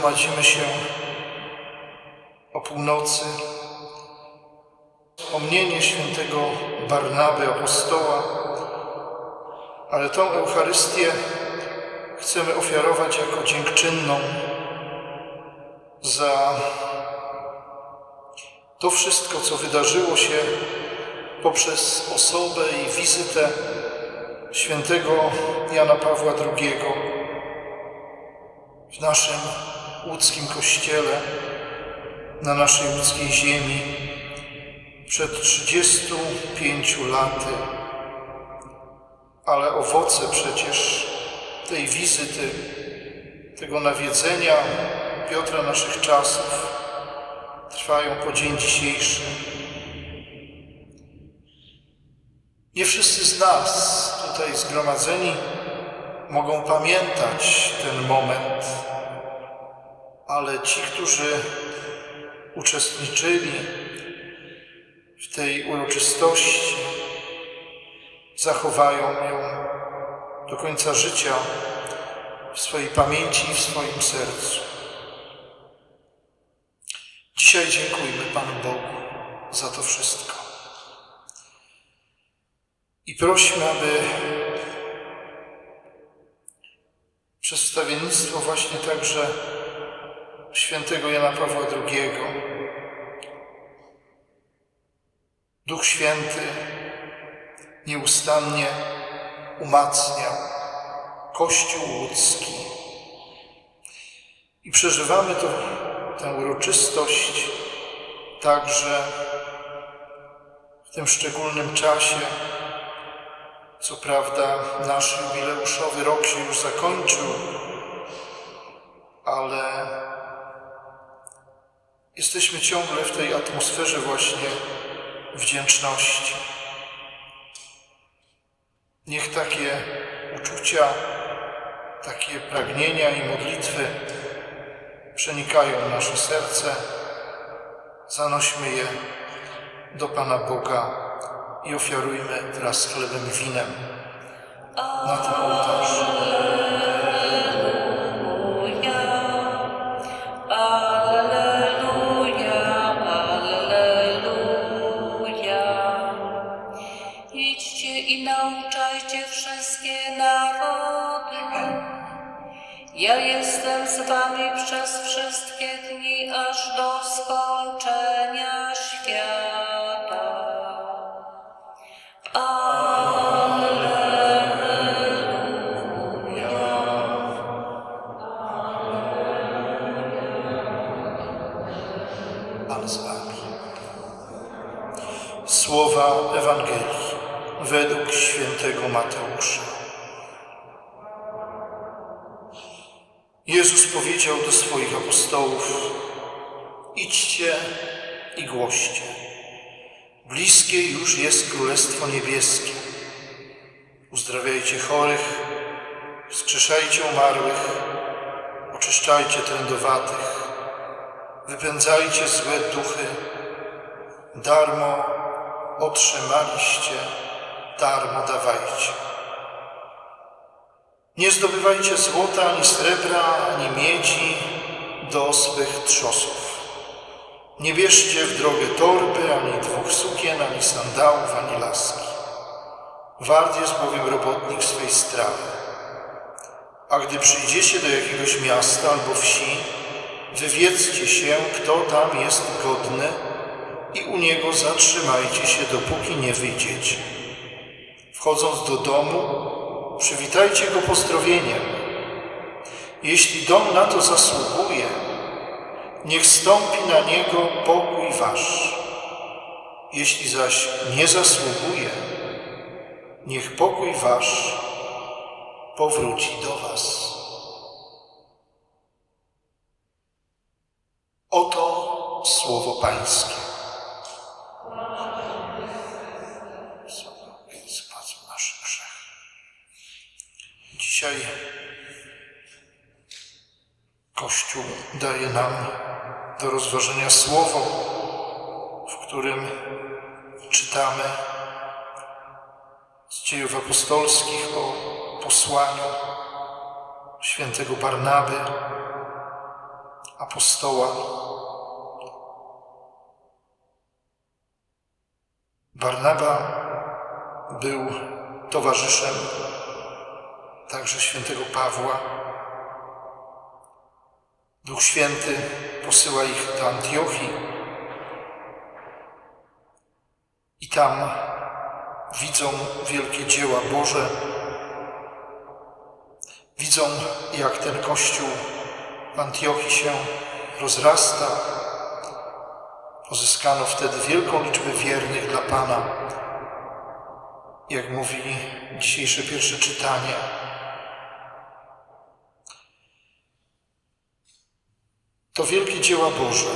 gromadzimy się o północy. Wspomnienie świętego Barnaby, apostoła, ale tą Eucharystię chcemy ofiarować jako dziękczynną za to wszystko, co wydarzyło się poprzez osobę i wizytę świętego Jana Pawła II w naszym łódzkim kościele, na naszej łódzkiej ziemi przed 35 laty. Ale owoce przecież tej wizyty, tego nawiedzenia Piotra naszych czasów trwają po dzień dzisiejszy. Nie wszyscy z nas tutaj zgromadzeni mogą pamiętać ten moment, ale ci, którzy uczestniczyli w tej uroczystości, zachowają ją do końca życia w swojej pamięci i w swoim sercu. Dzisiaj dziękujmy Panu Bogu za to wszystko. I prośmy, aby przez wstawiennictwo właśnie także świętego Jana Pawła II Duch Święty nieustannie umacniał Kościół łódzki. I przeżywamy to, tę uroczystość także w tym szczególnym czasie. Co prawda nasz jubileuszowy rok się już zakończył, ale jesteśmy ciągle w tej atmosferze właśnie wdzięczności. Niech takie uczucia, takie pragnienia i modlitwy przenikają nasze serce. Zanośmy je do Pana Boga i ofiarujmy teraz chlebem i winem na tym ołtarzu. Jezus powiedział do swoich apostołów: Idźcie i głoście. Bliskie już jest Królestwo Niebieskie. Uzdrawiajcie chorych, wskrzeszajcie umarłych, oczyszczajcie trędowatych, wypędzajcie złe duchy. Darmo otrzymaliście, darmo dawajcie. Nie zdobywajcie złota, ani srebra, ani miedzi do swych trzosów. Nie bierzcie w drogę torby, ani dwóch sukien, ani sandałów, ani laski. Wart jest bowiem robotnik swej strawy. A gdy przyjdziecie do jakiegoś miasta albo wsi, wywiedzcie się, kto tam jest godny i u niego zatrzymajcie się, dopóki nie wyjdziecie. Wchodząc do domu, przywitajcie go pozdrowieniem. Jeśli dom na to zasługuje, niech stąpi na niego pokój wasz. Jeśli zaś nie zasługuje, niech pokój wasz powróci do was. Oto słowo Pańskie. Więc zbacą nasz grzech. Dzisiaj Kościół daje nam do rozważenia słowo, którym czytamy z dziejów apostolskich o posłaniu świętego Barnaby, apostoła. Barnaba był towarzyszem także świętego Pawła. Duch Święty posyła ich do Antiochii i tam widzą wielkie dzieła Boże. Widzą, jak ten Kościół w Antiochii się rozrasta. Pozyskano wtedy wielką liczbę wiernych dla Pana. Jak mówi dzisiejsze pierwsze czytanie, to wielkie dzieła Boże.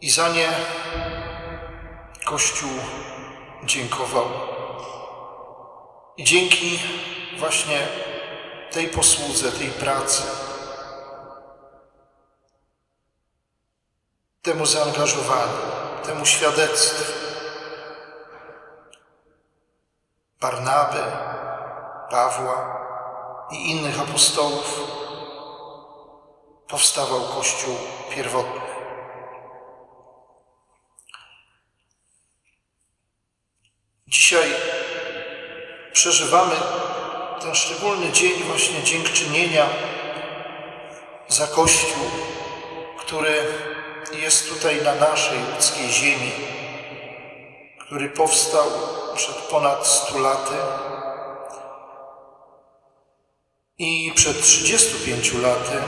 I za nie Kościół dziękował. I dzięki właśnie tej posłudze, tej pracy, temu zaangażowaniu, temu świadectwu Barnaby, Pawła i innych apostołów powstawał Kościół pierwotny. Dzisiaj przeżywamy ten szczególny dzień właśnie dziękczynienia za Kościół, który jest tutaj na naszej ludzkiej ziemi, który powstał przed ponad stu laty i przed 35 laty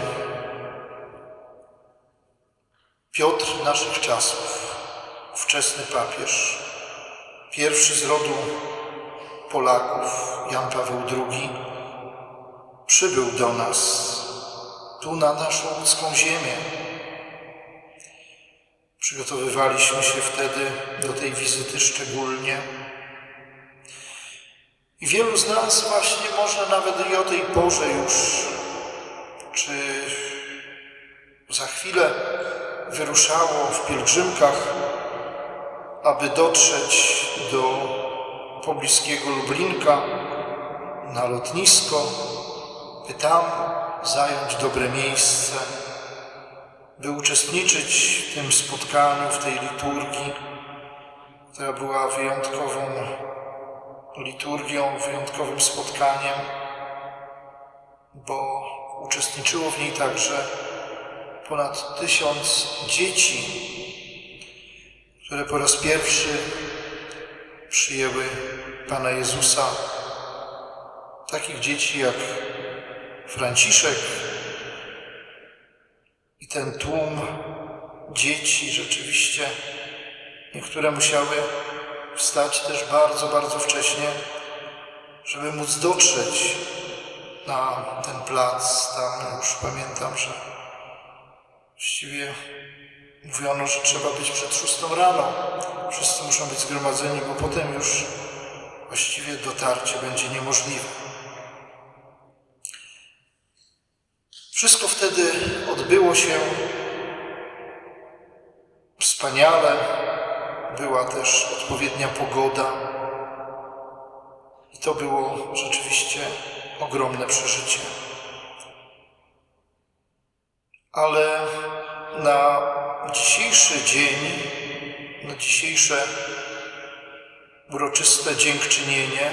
Piotr naszych czasów, ówczesny papież, pierwszy z rodu Polaków, Jan Paweł II, przybył do nas, tu na naszą ludzką ziemię. Przygotowywaliśmy się wtedy do tej wizyty szczególnie. I wielu z nas właśnie może nawet i o tej porze już, czy za chwilę wyruszało w pielgrzymkach, aby dotrzeć do pobliskiego Lublinka na lotnisko, by tam zająć dobre miejsce, by uczestniczyć w tym spotkaniu, w tej liturgii, która była wyjątkową liturgią, wyjątkowym spotkaniem, bo uczestniczyło w niej także ponad tysiąc dzieci, które po raz pierwszy przyjęły Pana Jezusa. Takich dzieci jak Franciszek i ten tłum dzieci rzeczywiście, niektóre musiały wstać też bardzo, bardzo wcześnie, żeby móc dotrzeć na ten plac. Tam już pamiętam, że Właściwie mówiono, że trzeba być przed szóstą rano. Wszyscy muszą być zgromadzeni, bo potem już właściwie dotarcie będzie niemożliwe. Wszystko wtedy odbyło się wspaniale. Była też odpowiednia pogoda. I to było rzeczywiście ogromne przeżycie. Ale na dzisiejszy dzień, na dzisiejsze uroczyste dziękczynienie,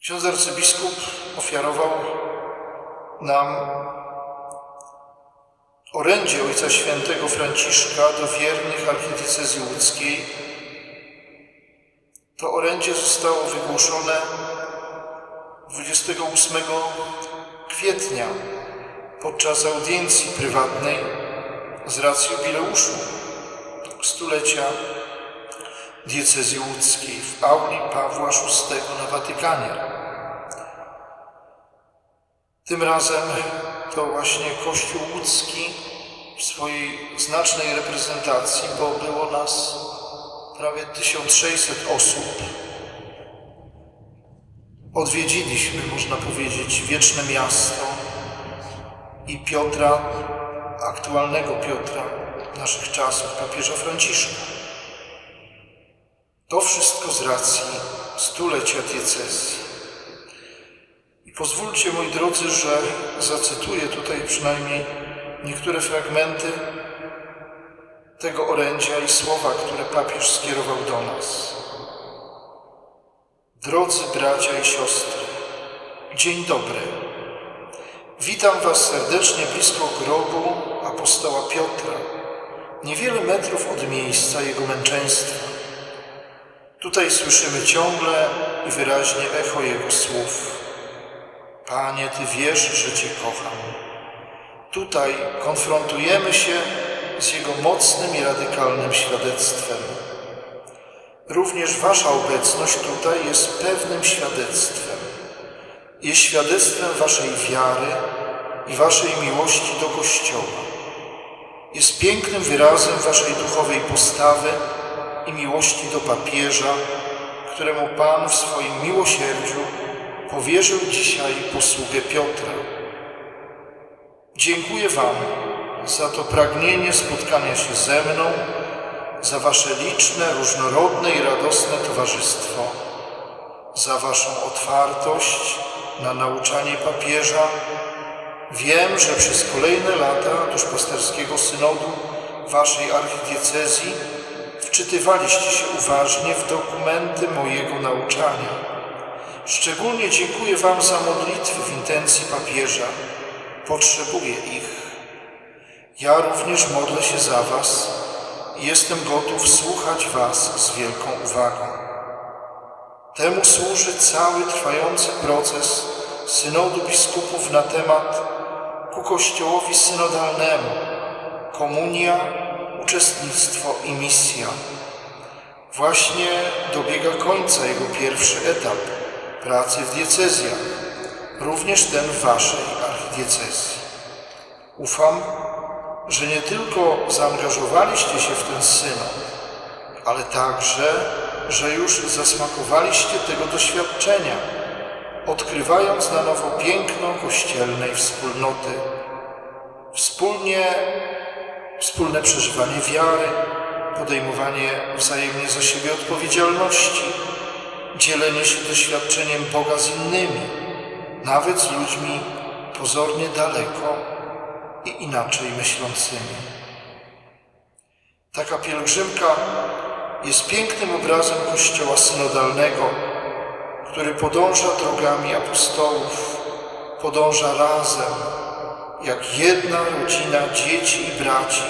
ksiądz arcybiskup ofiarował nam orędzie Ojca Świętego Franciszka do wiernych archidiecezji łódzkiej. To orędzie zostało wygłoszone 28 kwietnia podczas audiencji prywatnej z racji jubileuszu stulecia diecezji łódzkiej w auli Pawła VI na Watykanie. Tym razem to właśnie Kościół łódzki w swojej znacznej reprezentacji, bo było nas prawie 1600 osób, odwiedziliśmy, można powiedzieć, wieczne miasto i Piotra, aktualnego Piotra naszych czasów, papieża Franciszka. To wszystko z racji stulecia diecezji. I pozwólcie, moi drodzy, że zacytuję tutaj przynajmniej niektóre fragmenty tego orędzia i słowa, które papież skierował do nas. Drodzy bracia i siostry, dzień dobry. Witam Was serdecznie blisko grobu apostoła Piotra, niewiele metrów od miejsca jego męczeństwa. Tutaj słyszymy ciągle i wyraźnie echo jego słów. Panie, Ty wiesz, że Cię kocham. Tutaj konfrontujemy się z Jego mocnym i radykalnym świadectwem. Również Wasza obecność tutaj jest pewnym świadectwem. Jest świadectwem Waszej wiary i Waszej miłości do Kościoła. Jest pięknym wyrazem Waszej duchowej postawy i miłości do papieża, któremu Pan w swoim miłosierdziu powierzył dzisiaj posługę Piotra. Dziękuję Wam za to pragnienie spotkania się ze mną, za Wasze liczne, różnorodne i radosne towarzystwo, za Waszą otwartość na nauczanie papieża. Wiem, że przez kolejne lata duszpasterskiego synodu Waszej archidiecezji wczytywaliście się uważnie w dokumenty mojego nauczania. Szczególnie dziękuję Wam za modlitwy w intencji papieża. Potrzebuję ich. Ja również modlę się za Was jestem gotów słuchać Was z wielką uwagą. Temu służy cały trwający proces synodu biskupów na temat ku Kościołowi synodalnemu komunia, uczestnictwo i misja. Właśnie dobiega końca jego pierwszy etap pracy w diecezjach, również ten Waszej archidiecezji. Ufam, że nie tylko zaangażowaliście się w ten synod, ale także, że już zasmakowaliście tego doświadczenia, odkrywając na nowo piękno kościelnej wspólnoty. Wspólnie, wspólne przeżywanie wiary, podejmowanie wzajemnie za siebie odpowiedzialności, dzielenie się doświadczeniem Boga z innymi, nawet z ludźmi pozornie daleko i inaczej myślącymi. Taka pielgrzymka jest pięknym obrazem Kościoła synodalnego, który podąża drogami apostołów, podąża razem, jak jedna rodzina dzieci i braci,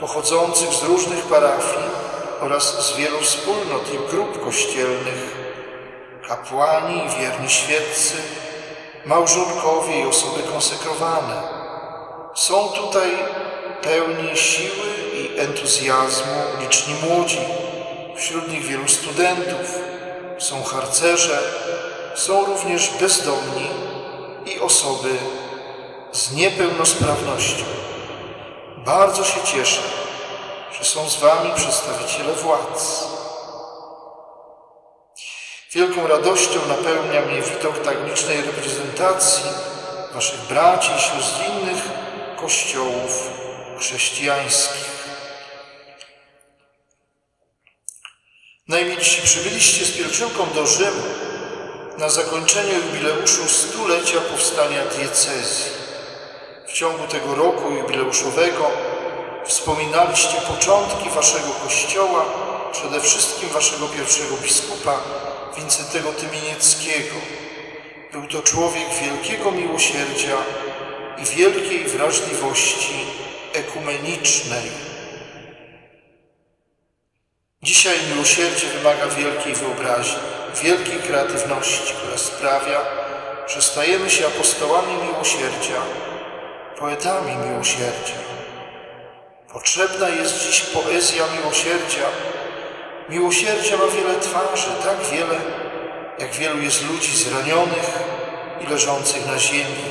pochodzących z różnych parafii oraz z wielu wspólnot i grup kościelnych, kapłani i wierni świeccy, małżonkowie i osoby konsekrowane. Są tutaj pełni siły i entuzjazmu liczni młodzi, wśród nich wielu studentów, są harcerze, są również bezdomni i osoby z niepełnosprawnością. Bardzo się cieszę, że są z Wami przedstawiciele władz. Wielką radością napełnia mnie widok tak licznej reprezentacji Waszych braci i sióstr innych kościołów chrześcijańskich. Najmilsi przybyliście z pielgrzymką do Rzymu na zakończenie jubileuszu stulecia powstania diecezji. W ciągu tego roku jubileuszowego wspominaliście początki waszego kościoła, przede wszystkim waszego pierwszego biskupa, Wincentego Tymienieckiego. Był to człowiek wielkiego miłosierdzia i wielkiej wrażliwości ekumenicznej. Dzisiaj miłosierdzie wymaga wielkiej wyobraźni, wielkiej kreatywności, która sprawia, że stajemy się apostołami miłosierdzia, poetami miłosierdzia. Potrzebna jest dziś poezja miłosierdzia. Miłosierdzia ma wiele twarzy, tak wiele, jak wielu jest ludzi zranionych i leżących na ziemi.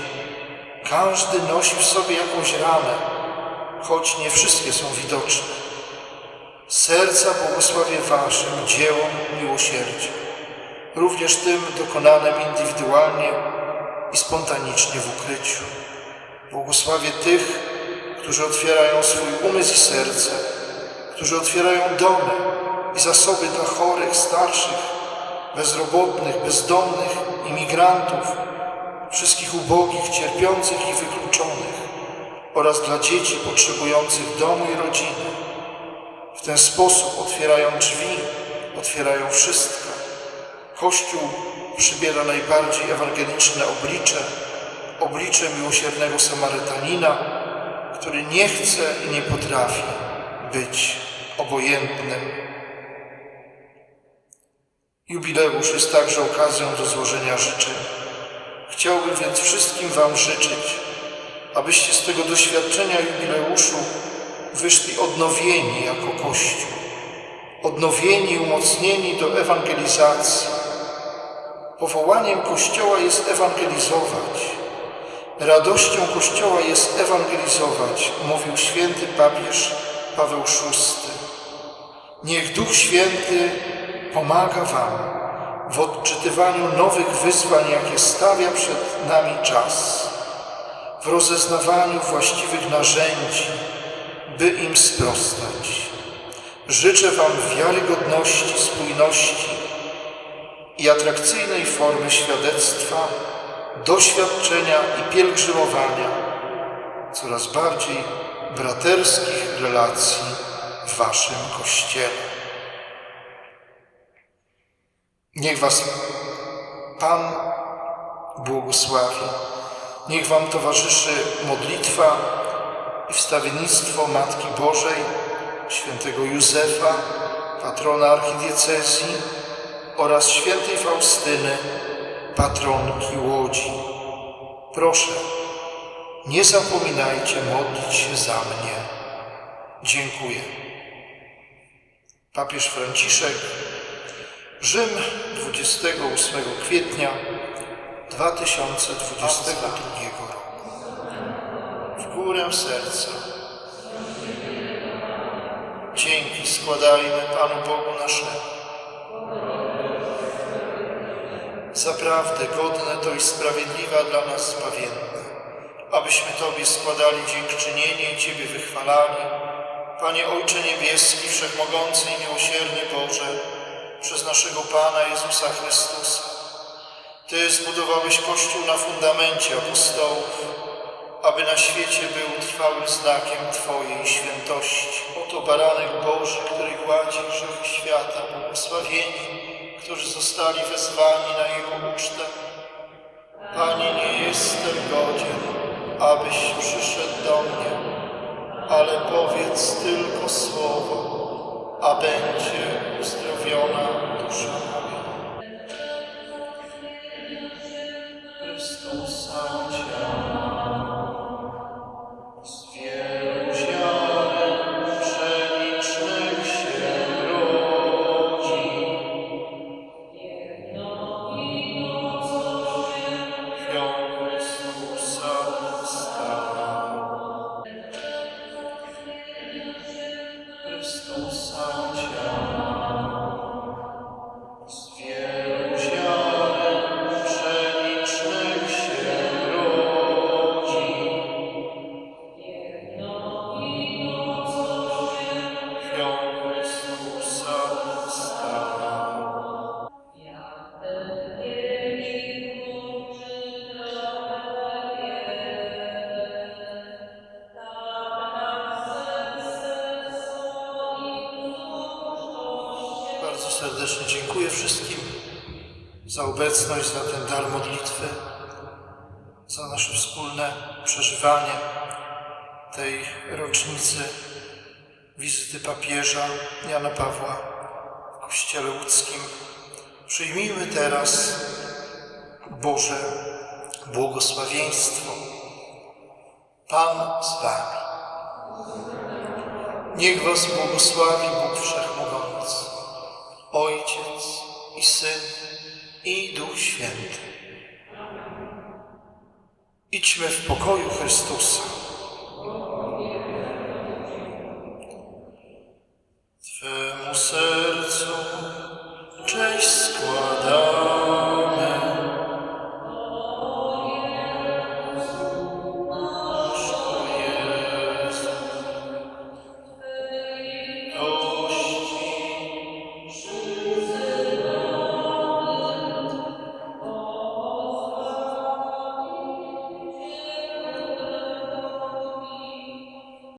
Każdy nosi w sobie jakąś ranę, choć nie wszystkie są widoczne. Serca błogosławię Waszym dziełom miłosierdzia, również tym dokonanym indywidualnie i spontanicznie w ukryciu. Błogosławię tych, którzy otwierają swój umysł i serce, którzy otwierają domy i zasoby dla chorych, starszych, bezrobotnych, bezdomnych, imigrantów, wszystkich ubogich, cierpiących i wykluczonych oraz dla dzieci potrzebujących domu i rodziny. W ten sposób otwierają drzwi, otwierają wszystko. Kościół przybiera najbardziej ewangeliczne oblicze, oblicze miłosiernego Samarytanina, który nie chce i nie potrafi być obojętnym. Jubileusz jest także okazją do złożenia życzeń. Chciałbym więc wszystkim Wam życzyć, abyście z tego doświadczenia jubileuszu wyszli odnowieni jako Kościół, odnowieni umocnieni do ewangelizacji. Powołaniem Kościoła jest ewangelizować. Radością Kościoła jest ewangelizować, mówił święty papież Paweł VI. Niech Duch Święty pomaga Wam w odczytywaniu nowych wyzwań, jakie stawia przed nami czas, w rozeznawaniu właściwych narzędzi, by im sprostać. Życzę Wam wiarygodności, spójności i atrakcyjnej formy świadectwa, doświadczenia i pielgrzymowania coraz bardziej braterskich relacji w Waszym Kościele. Niech Was Pan błogosławi. Niech Wam towarzyszy modlitwa i wstawiennictwo Matki Bożej, świętego Józefa, patrona archidiecezji oraz świętej Faustyny, patronki Łodzi. Proszę, nie zapominajcie modlić się za mnie. Dziękuję. Papież Franciszek Rzym 28 kwietnia 2022 roku. W górę serca. Dzięki składajmy Panu Bogu naszemu. Zaprawdę godne to i sprawiedliwa dla nas zbawienne, abyśmy Tobie składali dziękczynienie i Ciebie wychwalali. Panie Ojcze Niebieski, Wszechmogący i Miłosierny Boże, przez naszego Pana Jezusa Chrystusa. Ty zbudowałeś Kościół na fundamencie apostołów, aby na świecie był trwałym znakiem Twojej świętości. Oto baranek Boży, który gładzi grzechy świata, błogosławieni, którzy zostali wezwani na Jego ucztę. Panie, nie jestem godzien, abyś przyszedł do mnie, ale powiedz tylko słowo, a będzie uzdrowiona dusza serdecznie dziękuję wszystkim za obecność, za ten dar modlitwy, za nasze wspólne przeżywanie tej rocznicy wizyty papieża Jana Pawła w Kościele Łódzkim. Przyjmijmy teraz Boże błogosławieństwo. Pan z Wami. Niech Was błogosławi Bóg Wszechmogący, Ojciec i Syn i Duch Święty. Idźmy w pokoju Chrystusa.